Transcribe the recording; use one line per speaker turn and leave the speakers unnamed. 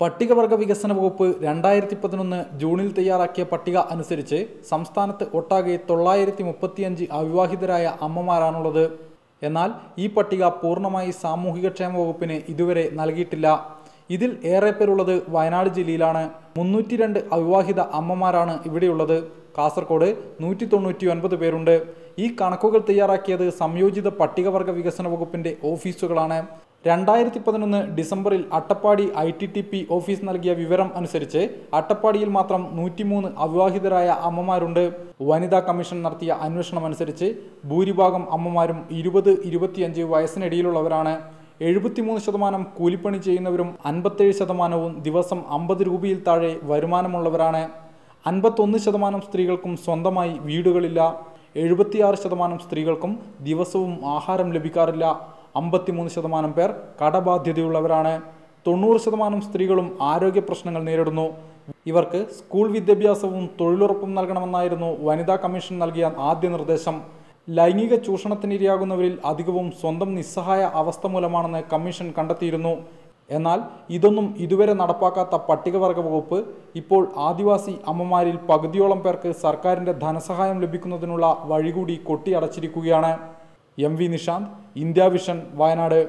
പട്ടികവർഗ വികസന വകുപ്പ് രണ്ടായിരത്തി പതിനൊന്ന് ജൂണിൽ തയ്യാറാക്കിയ പട്ടിക അനുസരിച്ച് സംസ്ഥാനത്ത് ഒട്ടാകെ തൊള്ളായിരത്തി മുപ്പത്തിയഞ്ച് അവിവാഹിതരായ അമ്മമാരാണുള്ളത്. എന്നാൽ ഈ പട്ടിക പൂർണമായി സാമൂഹികക്ഷേമ വകുപ്പിന് ഇതുവരെ നൽകിയിട്ടില്ല. ഇതിൽ ഏറെ പേരുള്ളത് വയനാട് ജില്ലയിലാണ്. മുന്നൂറ്റി രണ്ട് അവിവാഹിത അമ്മമാരാണ് ഇവിടെയുള്ളത്. കാസർഗോഡ് നൂറ്റി തൊണ്ണൂറ്റി ഒൻപത് പേരുണ്ട്. ഈ കണക്കുകൾ തയ്യാറാക്കിയത് സംയോജിത പട്ടികവർഗ വികസന വകുപ്പിന്റെ ഓഫീസുകളാണ്. രണ്ടായിരത്തി പതിനൊന്ന് ഡിസംബറിൽ Attappadi I T D P office നൽകിയ വിവരം അനുസരിച്ച് അട്ടപ്പാടിയിൽ മാത്രം നൂറ്റിമൂന്ന് അവിവാഹിതരായ അമ്മമാരുണ്ട്. വനിതാ കമ്മീഷൻ നടത്തിയ അന്വേഷണം അനുസരിച്ച് ഭൂരിഭാഗം അമ്മമാരും ഇരുപത് ഇരുപത്തിയഞ്ച് വയസ്സിനിടയിലുള്ളവരാണ്. എഴുപത്തിമൂന്ന് ശതമാനം കൂലിപ്പണി ചെയ്യുന്നവരും അൻപത്തേഴ് ശതമാനവും ദിവസം അമ്പത് രൂപയിൽ താഴെ വരുമാനമുള്ളവരാണ്. അൻപത്തൊന്ന് ശതമാനം സ്ത്രീകൾക്കും സ്വന്തമായി വീടുകളില്ല. എഴുപത്തിയാറ് ശതമാനം സ്ത്രീകൾക്കും ദിവസവും ആഹാരം ലഭിക്കാറില്ല. അമ്പത്തിമൂന്ന് ശതമാനം പേർ കടബാധ്യതയുള്ളവരാണ്. തൊണ്ണൂറ് ശതമാനം സ്ത്രീകളും ആരോഗ്യ പ്രശ്നങ്ങൾ നേരിടുന്നു. ഇവർക്ക് സ്കൂൾ വിദ്യാഭ്യാസവും തൊഴിലുറപ്പും നൽകണമെന്നായിരുന്നു വനിതാ കമ്മീഷൻ നൽകിയ ആദ്യ നിർദ്ദേശം. ലൈംഗിക ചൂഷണത്തിനിരയാകുന്നവരിൽ അധികവും സ്വന്തം നിസ്സഹായ അവസ്ഥ മൂലമാണെന്ന് കമ്മീഷൻ കണ്ടെത്തിയിരുന്നു. എന്നാൽ ഇതൊന്നും ഇതുവരെ നടപ്പാക്കാത്ത പട്ടികവർഗ വകുപ്പ് ഇപ്പോൾ ആദിവാസി അമ്മമാരിൽ പകുതിയോളം പേർക്ക് സർക്കാരിന്റെ ധനസഹായം ലഭിക്കുന്നതിനുള്ള വഴികൂടി കൊട്ടിയടച്ചിരിക്കുകയാണ്. M V Nishanth India Vision Wayanad